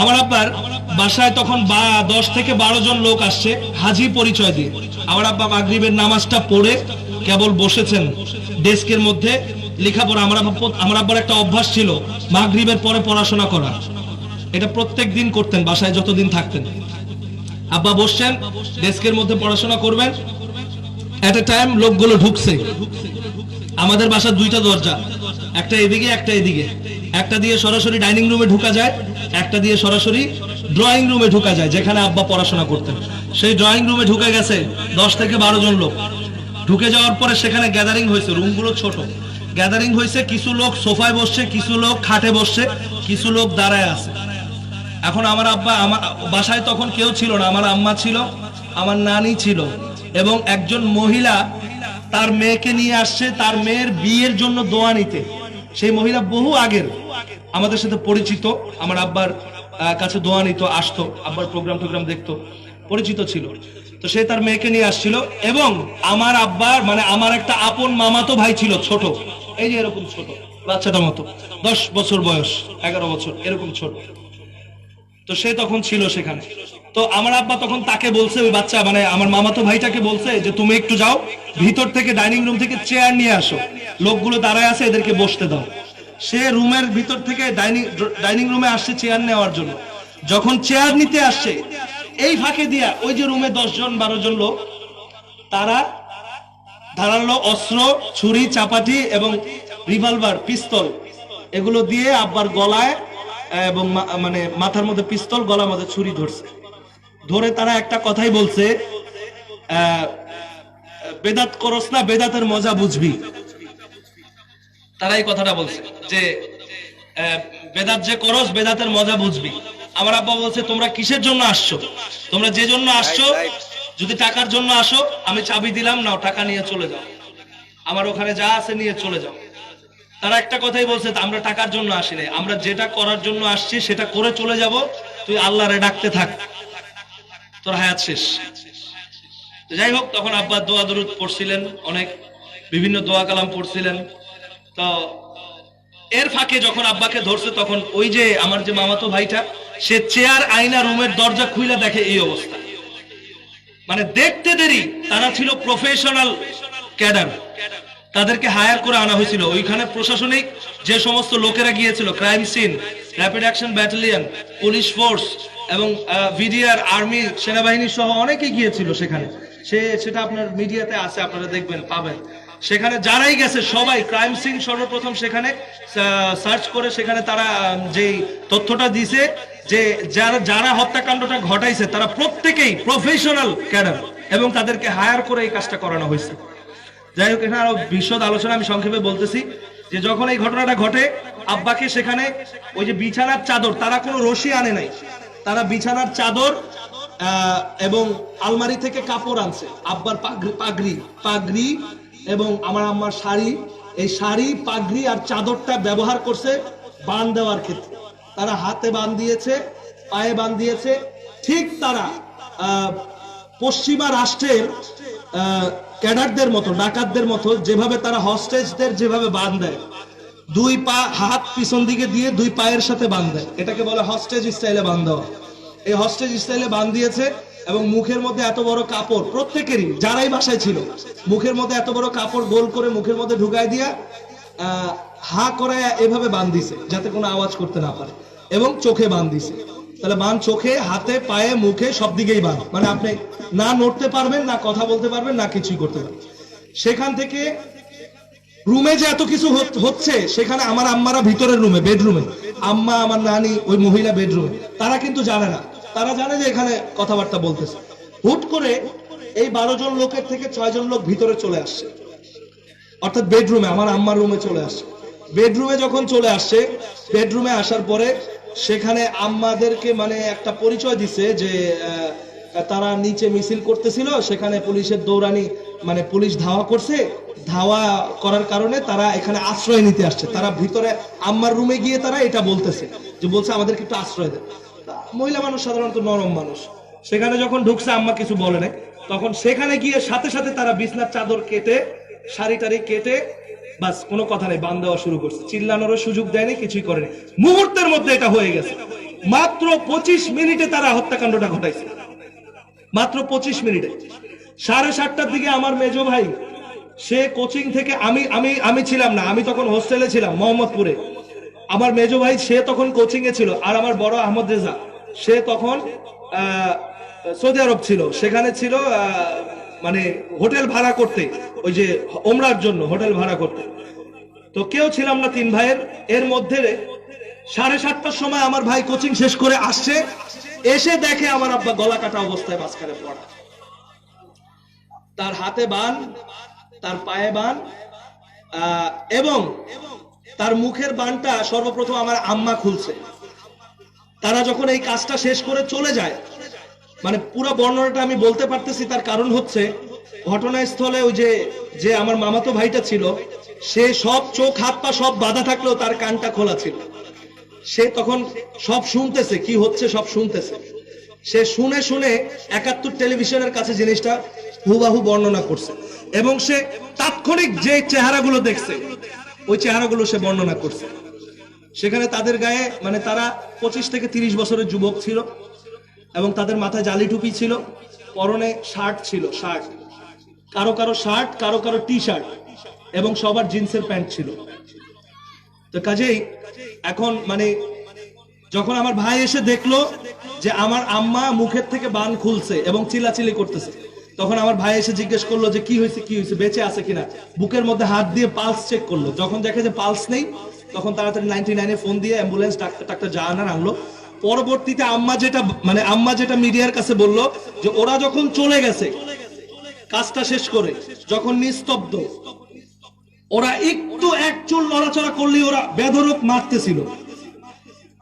আমার আব্বার বাসায় তখন বা দশ থেকে বারো জন লোক আসছে, হাজি পরিচয় দিয়ে। আমার আব্বা মাগরিবের নামাজটা পড়ে কেবল বসেছেন ডেস্কের মধ্যে, লেখাপড়া। আমার আমার আব্বার একটা অভ্যাস ছিল মাগরিবের পরে পড়াশোনা করা। এটা প্রত্যেক দিন করতেন, বাসায় যতদিন থাকতেন। আব্বা বসছেন, ডেস্কের মধ্যে পড়াশোনা করবেন। এট এ টাইম লোকগুলো ঢুকছে। আমাদের বাসার দুইটা দরজা, একটা এদিকে একটা এদিকে। একটা দিয়ে সরাসরি ডাইনিং রুমে ঢুকা যায়, একটা দিয়ে সরাসরি ড্রয়িং রুমে ঢুকা যায়, যেখানে আব্বা পড়াশোনা করতেন। সেই ড্রয়িং রুমে ঢুকে গেছে দশ থেকে বারো জন লোক। ঢুকে যাওয়ার পরে সেখানে গ্যাদারিং হয়েছে, রুমগুলো ছোট। গ্যাদারিং হয়েছে, কিছু লোক সোফায় বসছে, কিছু লোক খাটে বসছে, কিছু লোক দাঁড়ায় আছে। এখন আমার আব্বা, আমার বাসায় তখন কেউ ছিল না, আমার আম্মা ছিল, আমার নানি ছিল এবং একজন মহিলা তার মেয়েকে নিয়ে আসছে, তার মেয়ের বিয়ের জন্য দোয়া নিতে। সেই মহিলা বহু আগের আমাদের সাথে পরিচিত, আমার আব্বার কাছে দোয়া নিত, আসতো, আব্বার প্রোগ্রাম টোগ্রাম দেখতো, পরিচিত ছিল। তো সে তার মেয়েকে নিয়ে আসছিল এবং আমার আব্বার মানে আমার একটা আপন মামাতো ভাই ছিল ছোট। এই যে এরকম ছোট বাচ্চাটা মতো, দশ বছর বয়স, এগারো বছর, এরকম ছোট। তো সে তখন ছিল সেখানে। তো আমার আব্বা তখন তাকে বলছে, ওই বাচ্চা মানে আমার মামাতো ভাইটাকে বলছে যে তুমি একটু যাও, ভিতর থেকে ডাইনিং রুম থেকে চেয়ার নিয়ে আসো। লোকগুলো দাঁড়ায় আছে, এদেরকে বসতে দাও। সে রুমের ভিতর থেকে ডাইনিং ডাইনিং রুমে আসছে চেয়ার নেওয়ার জন্য। যখন চেয়ার নিতে আসছে, এই ফাঁকে দিয়া ওই যে রুমে দশ জন বারো জন লোক, তারা ধারালো অস্ত্র, ছুরি, চাপাটি এবং রিভলভার পিস্তল এগুলো দিয়ে আব্বার গলায় এবং মানে মাথার মধ্যে পিস্তল গলার মধ্যে ছুরি ধরছে। ধরে তারা একটা কথাই বলছে বেদাত করস না, বেদাতের মজা বুঝবি। তারা এই কথাটা বলছে যে বেদাত যে করস বেদাতের মজা বুঝবি। আমার আব্বা বলছে তোমরা কিসের জন্য আসছো? তোমরা যে জন্য আসছো যদি টাকার জন্য আসো আমি চাবি দিলাম নাও টাকা নিয়ে চলে যাও। আমার ওখানে যা আছে নিয়ে চলে যাও। তারা একটা কথাই বলছে আমরা টাকার জন্য আসিনি আমরা যেটা করার জন্য আসছি সেটা করে চলে যাব। তুই আল্লাহরে ডাকতে থাক। তোর হায়াত শেষ। যাই হোক তখন আব্বা দোয়া দরুদ পড়ছিলেন অনেক বিভিন্ন দোয়া কালাম পড়ছিলেন। তো এর ফাঁকে যখন আব্বাকে ধরছে, তখন ওই যে আমার যে মামাতো ভাইটা, সে চেয়ার, আয়না, রুমের দরজা খুইলা দেখে এই অবস্থা। মানে দেখতে দেরি, তারা ছিল প্রফেশনাল ক্যাডার। তাদেরকে হায়ার করে আনা হয়েছিল। ওইখানে প্রশাসনিক যে সমস্ত লোকেরা গিয়েছিল crime scene rapid action battalion police force এবং ভিডিআর আর্মি সেনাবাহিনী সহ অনেকেই গিয়েছিল সেখানে। সে, সেটা আপনার মিডিয়াতে আছে, আপনারা দেখবেন, পাবেন। সেখানে যারাই গেছে, সবাই ক্রাইম সিন সর্বপ্রথম সেখানে সার্চ করে সেখানে তারা যেই তথ্যটা দিছে, যে যারা যারা হত্যাকাণ্ডটা ঘটাইছে, তারা প্রত্যেকেই প্রফেশনাল ক্যাডার এবং তাদেরকে হায়ার করে এই কাজটা করানো হয়েছে। যাই হোক, এখানে আরও বিশদ আলোচনা আমি সংক্ষেপে বলতেছি, যে যখন এই ঘটনাটা ঘটে, আব্বাকে সেখানে ওই যে বিছানার চাদর, তারা কোনো রশি আনে নাই। তারা বিছানার চাদর এবং আলমারি থেকে কাপড় আনছে। আব্বার পাগড়ি পাগড়ি পাগড়ি এবং আমার আম্মার শাড়ি, এই শাড়ি, পাগড়ি আর চাদরটা ব্যবহার করছে বান দেওয়ার ক্ষেত্রে। তারা হাতে বান দিয়েছে, পায়ে বান দিয়েছে। ঠিক তারা পশ্চিমা রাষ্ট্রের ক্যাডারদের মতো, ডাকাতদের মতো, যেভাবে তারা হস্টেজদের যেভাবে বান দেয়। দুই পা হাত পিছন দিকে দিয়ে দুই পায়ের সাথে বান দেয়। এটাকে বলে হস্টেজ স্টাইলে বান দেওয়া। এই হস্টেজ স্টাইলে বান দিয়েছে এবং মুখের মধ্যে এত বড় কাপড় প্রত্যেকেরই, যারাই বাসায় ছিল, মুখের মধ্যে এত বড় কাপড় গোল করে মুখের মধ্যে ঢুকাই দিয়া হা করে এভাবে বান দিছে যাতে কোনো আওয়াজ করতে না পারে, এবং চোখে বান দিছে তাহলে বান চোখে, হাতে, পায়ে, মুখে সব দিকেই বান। মানে আপনি না নড়তে পারবেন, না কথা বলতে পারবেন, না কিছুই করতে পারবেন। সেখান থেকে রুমে যে এত কিছু হচ্ছে, সেখানে আমার আম্মারা ভিতরের রুমে বেডরুমে আম্মা, আমার নানি, ওই মহিলা বেডরুমে তারা কিন্তু জানে না। তারা জানে যে এখানে কথাবার্তা বলতেছে। হুট করে এই বারো জন লোকের থেকে ছয় জন লোক ভিতরে চলে আসছে। অর্থাৎ বেডরুমে, আমার আম্মার রুমে চলে আসছে। বেডরুমে যখন চলে আসছে, বেডরুমে আসার পরে সেখানে আম্মাদেরকে মানে একটা পরিচয় দিছে যে তারা নিচে মিছিল করতেছিল, সেখানে পুলিশের দৌড়ানি মানে পুলিশ ধাওয়া করছে। ধাওয়া করার কারণে তারা এখানে আশ্রয় নিতে আসছে। তারা ভিতরে আম্মার রুমে গিয়ে তারা এটা বলতেছে যে, বলছে আমাদেরকে একটু আশ্রয় দেয় মহিলা মানুষ সাধারণত নরম মানুষ। সেখানে যখন ঢুকছে, আম্মা কিছু বলে নাই। তখন সেখানে গিয়ে সাথে সাথে তারা বিছনার চাদর কেটে, শাড়ি টাড়ি কেটে, বাস, কোনো কথা নেই, বান দেওয়া শুরু করছে। চিল্লানোরও সুযোগ দেয়নি, কিছুই করেনি। মুহূর্তের মধ্যে এটা হয়ে গেছে। মাত্র পঁচিশ মিনিটে তারা হত্যাকাণ্ডটা ঘটাইছে। মাত্র পঁচিশ মিনিটে। সাড়ে সাতটার দিকে আমার মেজো ভাই, সে কোচিং থেকে, আমি আমি আমি ছিলাম না, আমি তখন হোস্টেলে ছিলাম, মোহাম্মদপুরে। আমার মেজো ভাই, সে তখন কোচিং এ ছিল, আর আমার বড় আহমদ রেজা। সে তখন সৌদি আরব ছিল। সেখানে ছিল মানে হোটেল ভাড়া করতে। ওই যে ওমরার জন্য হোটেল ভাড়া করতে। তো কেউ ছিলাম না তিন ভাইয়ের। এর মধ্যে সাড়ে সাতটার সময় আমার ভাই কোচিং শেষ করে আসছে। এসে দেখে আমার আব্বা গলা কাটা অবস্থায় মাঝখানে পড়া। তার হাতে বান, তার পায়ে বান এবং তার মুখের বানটা সর্বপ্রথম আমার আম্মা খুলছে। তারা যখন এই কাজটা শেষ করে চলে যায় মানে পুরো বর্ণনাটা আমি বলতে পারতেছি, তার কারণ হচ্ছে ঘটনাস্থলে ওই যে যে আমার মামাতো ভাইটা ছিল, সে সব চোখ, হাত পা সব বাধা থাকলেও তার কানটা খোলা ছিল। সে তখন সব শুনতেছে, কি হচ্ছে সব শুনতেছে। সে শুনে শুনে একাত্তর টেলিভিশনের কাছে জিনিসটা হুবাহু বর্ণনা করছে এবং সে তাৎক্ষণিক যে চেহারাগুলো দেখছে, ওই চেহারাগুলো সে বর্ণনা করছে। সেখানে তাদের গায়ে মানে তারা পঁচিশ থেকে তিরিশ বছরের যুবক ছিল এবং তাদের মাথায় জালি টুপি ছিল, পরনে শার্ট ছিল, শার্ট। কারও কারও শার্ট, কারও কারও টি শার্ট এবং সবার জিন্সের প্যান্ট ছিল। তো কাজেই এখন মানে যখন আমার ভাই এসে দেখল যে আমার আম্মা মুখের থেকে বান খুলছে এবং চিলাচিলি করতেছে, তখন আমার ভাই এসে জিজ্ঞেস করল যে কি হয়েছে কি হয়েছে, বেঁচে আছে কিনা? বুকের মধ্যে হাত দিয়ে পালস চেক করল। যখন দেখে যে পালস নেই তখন তাড়াতাড়ি নাইনটি নাইনে ফোন দিয়ে অ্যাম্বুলেন্স ডাক্তার জাহানার আনলো পরবর্তীতে আম্মা যেটা মানে আম্মা যেটা মিডিয়ার কাছে বলল যে ওরা যখন চলে গেছে, কাজটা শেষ করে, যখন নিস্তব্ধ, ওরা একটু এক চুল নড়াচড়া করলে ওরা বেধরক মারতেছিল।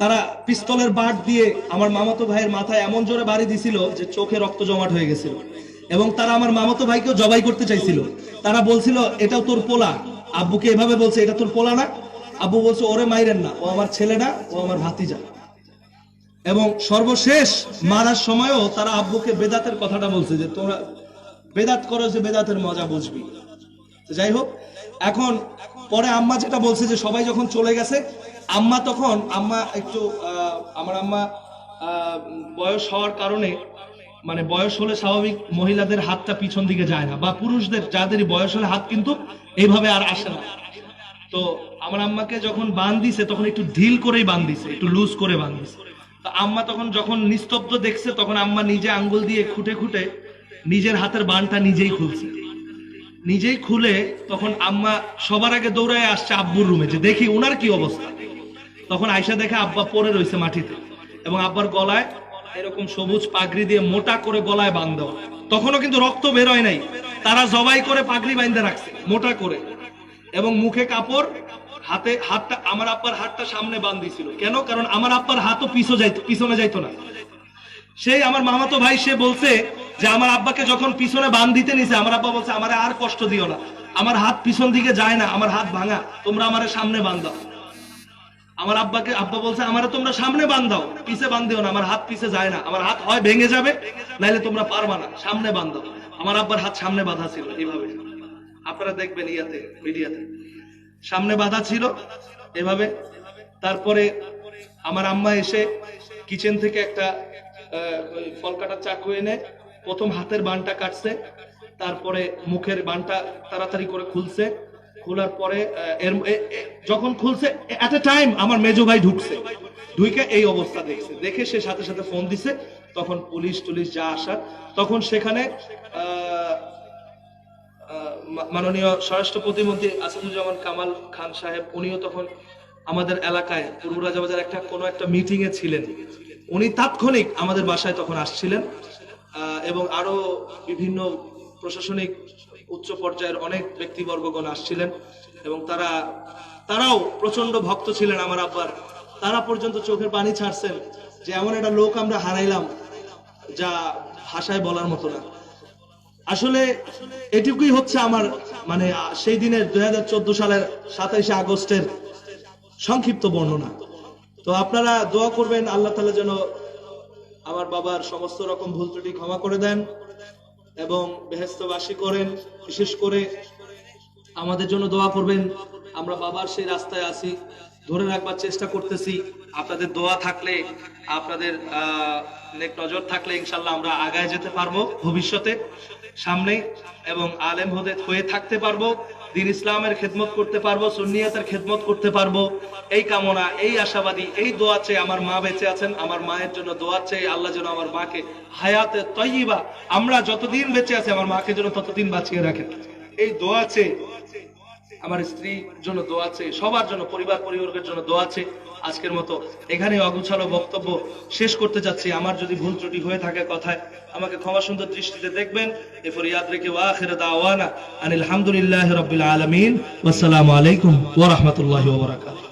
তারা পিস্তলের বাট দিয়ে আমার মামাতো ভাইয়ের মাথায় এমন জোরে বাড়ি দিছিল যে চোখে রক্ত জমাট হয়ে গেছিল। এবং তারা আমার মামাতো ভাইকেও জবাই করতে চাইছিল। তারা বলছিল, এটাও তোর পোলা। আব্বুকে এভাবে বলছে, এটা তোর পোলা না। আব্বু বলছে, ওরে মাইরেন না, ও আমার ছেলে না ও আমার ভাতিজা। এবং সর্বশেষ মারার সময়ও তারা আব্বুকে বেদাতের কথাটা বলছে যে, তোমরা বেদাত করো যে বেদাতের মজা বুঝবি। যাই হোক, এখন পরে আম্মা যেটা বলছে যে, সবাই যখন চলে গেছে, আম্মা তখন, আম্মা একটু আমার আম্মা বয়স হওয়ার কারণে মানে বয়স হলে স্বাভাবিক মহিলাদের হাতটা পিছন দিকে যায় না, বা পুরুষদের যাদেরই বয়স হলে হাত কিন্তু এইভাবে আর আসে না। তো আমার আম্মাকে যখন বান দিছে, তখন একটু ঢিল করেই বান দিছে, একটু লুজ করে বান দিছে। তো আম্মা তখন যখন নিস্তব্ধ দেখছে, তখন আম্মা নিজে আঙ্গুল দিয়ে খুঁটে খুঁটে নিজের হাতের বানটা নিজেই খুলছে। নিজেই খুলে তখন আম্মা সবার আগে দৌড়ায় আসছে আব্বুর রুমে, যে দেখি ওনার কি অবস্থা। তখন আয়সা দেখে আব্বা পরে রয়েছে মাটিতে এবং আব্বার গলায় এরকম সবুজ পাগড়ি দিয়ে মোটা করে গলায় বাঁধ দেওয়া। তখনও কিন্তু রক্ত বেরোয় নাই। তারা জবাই করে পাগড়ি বাঁধতে রাখছে, মোটা করে। এবং মুখে কাপড়, হাতে হাতটা, আমার আব্বার হাতটা সামনে বাঁধ দিছিল কেন? কারণ আমার আব্বার হাতও পিছু যাইতো পিছনে যাইতো না। সেই আমার মামাতো ভাই, সে বলছে যে, আমার আব্বাকে যখন পিছনে বান দিতে নিছে, আমার আব্বা বলছে, আমার আর কষ্ট দিও না। আমার হাত পিছন দিকে যায় না, আমার হাত ভাঙা। তোমরা আমার সামনে বান আমার আব্বাকে আব্বা বলছে, আমারে তোমরা সামনে বান পিছে বান দিও না, আমার হাত পিছে যায় না। আমার হাত হয় ভেঙে যাবে, নাইলে তোমরা পারবা না। সামনে বান আমার আব্বার হাত সামনে বাঁধা ছিল এইভাবে। আপনারা দেখবেন ইয়াতে, মিডিয়াতে। সামনে বাঁধা ছিল এভাবে। তারপরে আমার আম্মা এসে কিচেন থেকে একটা ফল কাটার চাকু এনে প্রথম হাতের বানটা কাটছে। তারপরে মুখের বানটা তাড়াতাড়ি করে খুলছে। খোলার পরে যখন খুলছে এট এ টাইম আমার মেজো ভাই ঢুকছে। ঢুকে এই অবস্থা দেখছে। দেখে সে সাথে সাথে ফোন দিছে। তখন পুলিশ টুলিশ যা আসার, তখন সেখানে মাননীয় স্বরাষ্ট্র প্রতিমন্ত্রী আসাদুজ্জামান কামাল খান সাহেব, উনিও তখন আমাদের এলাকায় পূর্ব রাজাবাজার একটা, কোনো একটা মিটিং এ ছিলেন। উনি তাৎক্ষণিক আমাদের বাসায় তখন আসছিলেন এবং আরও বিভিন্ন প্রশাসনিক উচ্চ পর্যায়ের অনেক ব্যক্তিবর্গগণ আসছিলেন, এবং তারা, তারাও প্রচণ্ড ভক্ত ছিলেন আমার আব্বার। তারা পর্যন্ত চোখের পানি ছাড়ছেন যে এমন একটা লোক আমরা হারাইলাম, যা ভাষায় বলার মতো না। আসলে এটুকুই হচ্ছে আমার মানে সেই দিনের দুই সালের সাতাইশে আগস্টের সংক্ষিপ্ত বর্ণনা। তো আপনারা দোয়া করবেন আল্লাহ তালা যেন আমার বাবার সমস্ত রকম ভুল ত্রুটি ক্ষমা করে দেন এবং বেহেস্তবাসী করেন বিশেষ করে আমাদের জন্য দোয়া করবেন আমরা বাবার সেই রাস্তায় আছি ধরে রাখবার চেষ্টা করতেছি আপনাদের দোয়া থাকলে আপনাদের আহ, নজর থাকলে ইনশাল্লাহ আমরা আগায় যেতে পারব ভবিষ্যতে। সামনে এবং আলেম হতে হয়ে থাকতে পারব, দিন ইসলামের খেদমত করতে পারব, সুন্নিয়াতের খেদমত করতে পারব। এই কামনা, এই আশাবাদী, এই দোয়া চেয়ে আমার মা বেঁচে আছেন, আমার মায়ের জন্য দোয়া চেয়ে আল্লাহ যেন আমার মাকে হায়াতে তৈবা আমরা যতদিন বেঁচে আছি, আমার মাকে যেন ততদিন বাঁচিয়ে রাখেন। এই দোয়া চেয়ে আমার স্ত্রীর জন্য দোয়া আছে, সবার জন্য, পরিবার পরিবারের জন্য দোয়া আছে। আজকের মতো এখানে অগুছালো বক্তব্য শেষ করতে যাচ্ছি আমার যদি ভুল ত্রুটি হয়ে থাকে কথায়, আমাকে ক্ষমা সুন্দর দৃষ্টিতে দেখবেন। এরপর ইয়াদ রেখে ওয়া আখির দাওয়ানা আনিল হামদুলিল্লাহি রাব্বিল আলামিন। ওয়াসসালামু আলাইকুম ওয়া রাহমাতুল্লাহি ওয়া বারাকাতুহু।